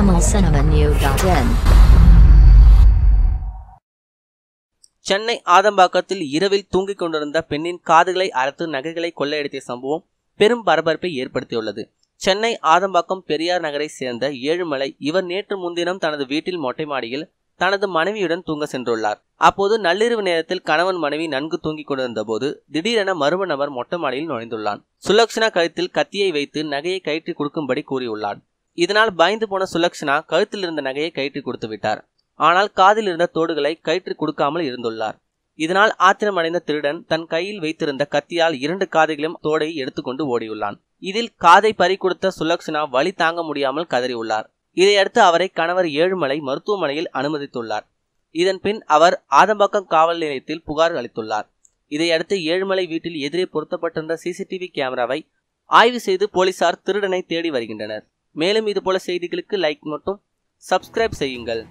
tamilcinemanew.in Chennai ஆதம்பாக்கத்தில் இரவில் தூங்கிக் கொண்டிருந்த பெண்ணின் காதுகளை அறுத்து நகைகளை கொள்ளையடித்த சம்பவம் பெரும் பரபரப்பை ஏற்படுத்தியுள்ளது. சென்னை ஆதம்பாக்கம் பெரியார் நகரை சேர்ந்த ஏழுமலை இவர் நேற்று முன்தினம் தனது வீட்டில் மொட்டை மாடியில் தனது மனைவியுடன் தூங்க சென்றுள்ளார். அப்போது நள்ளிரவு நேரத்தில் கணவன் மனைவி நன்கு தூங்கிக் கொண்டிருந்த போது திடீரென மர்ம நபர் மொட்டை மாடியில் நுழைந்துள்ளான். சுலக்ஷனா கழுத்தில் கத்தியை வைத்து நகையை கயிற்று கொடுக்கும்படி கூறியுள்ளான். இதனால் பயந்து போன சுலக்ஷனா கழுத்தில் இருந்த நகையை கயிற்று கொடுத்து விட்டார். ஆனால் காதில் இருந்த தோடுகளை கயிற்று கொடுக்காமல் இருந்துள்ளார். இதனால் ஆத்திரமடைந்த திருடன் தன் கையில் வைத்திருந்த கத்தியால் இரண்டு காதைகளும் தோடை எடுத்துக்கொண்டு ஓடியுள்ளான். இதில் காதை பறி கொடுத்த சுலக்ஷனா வலி தாங்க முடியாமல் கதறியுள்ளார். இதையடுத்து அவரை கணவர் ஏழுமலை மருத்துவமனையில் அனுமதித்துள்ளார். இதன் பின் அவர் ஆதம்பாக்கம் காவல் நிலையத்தில் புகார் அளித்துள்ளார். இதையடுத்து ஏழுமலை வீட்டில் எதிரே பொருத்தப்பட்டிருந்த சிசிடிவி கேமராவை ஆய்வு செய்து போலீசார் திருடனை தேடி வருகின்றனர். மேலும் இதுபோல செய்திகளுக்கு லைக் மட்டும் சப்ஸ்கிரைப் செய்யுங்கள்.